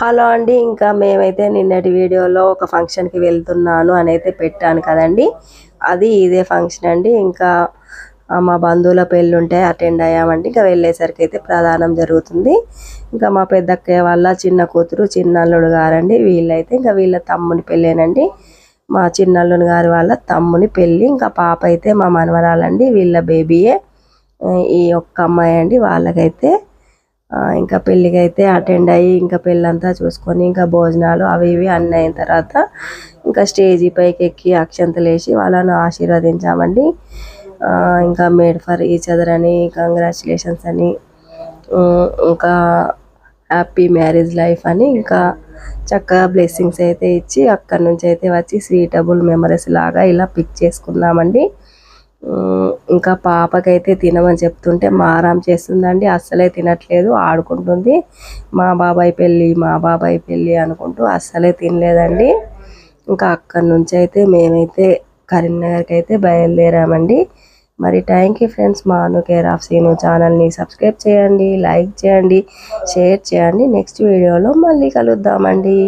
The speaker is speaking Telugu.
హలో అండి ఇంకా మేమైతే నిన్నటి వీడియోలో ఒక ఫంక్షన్కి వెళ్తున్నాను అని అయితే పెట్టాను కదండి. అది ఇదే ఫంక్షన్ అండి. ఇంకా మా బంధువుల పెళ్ళి ఉంటే అటెండ్ అయ్యామండి. ఇంకా వెళ్ళేసరికి అయితే ప్రధానం జరుగుతుంది. ఇంకా మా పెద్దక్కయ్య వాళ్ళ చిన్న కూతురు చిన్నల్లుడు గారండి. వీళ్ళైతే ఇంకా వీళ్ళ తమ్ముని పెళ్ళేనండి. మా చిన్నల్లుని గారి వాళ్ళ తమ్ముని పెళ్ళి ఇంకా పాప అయితే మా మనవరాలండి. వీళ్ళ బేబీయే ఈ ఒక్క అమ్మాయి అండి. వాళ్ళకైతే ఇంకా పెళ్ళికి అయితే అటెండ్ అయ్యి ఇంకా పెళ్ళంతా చూసుకొని ఇంకా భోజనాలు అవి ఇవి అన్నీ అయిన తర్వాత ఇంకా స్టేజీ పైకి ఎక్కి అక్షంతలు వేసి వాళ్ళను ఆశీర్వదించామండి. ఇంకా మేడ్ ఫర్ ఈచ్ అదర్ అని కంగ్రాచులేషన్స్ అని ఇంకా హ్యాపీ మ్యారేజ్ లైఫ్ అని ఇంకా చక్కగా బ్లెస్సింగ్స్ అయితే ఇచ్చి అక్కడి నుంచి అయితే వచ్చి స్వీటబుల్ మెమరీస్ లాగా ఇలా పిక్ చేసుకున్నామండి. ఇంకా పాపకైతే తినమని చెప్తుంటే మారాం చేస్తుందండి అస్సలే తినట్లేదు ఆడుకుంటుంది. మా బాబాయ్ పెళ్ళి మా బాబాయ్ పెళ్ళి అనుకుంటూ అస్సలే తినలేదండి. ఇంకా అక్కడి నుంచి అయితే మేమైతే కరీంనగర్కి అయితే బయలుదేరామండి. మరి థ్యాంక్ యూ ఫ్రెండ్స్ మాను కేర్ ఆఫ్ సీను ఛానల్ని సబ్స్క్రైబ్ చేయండి లైక్ చేయండి షేర్ చేయండి. నెక్స్ట్ వీడియోలో మళ్ళీ కలుద్దామండి.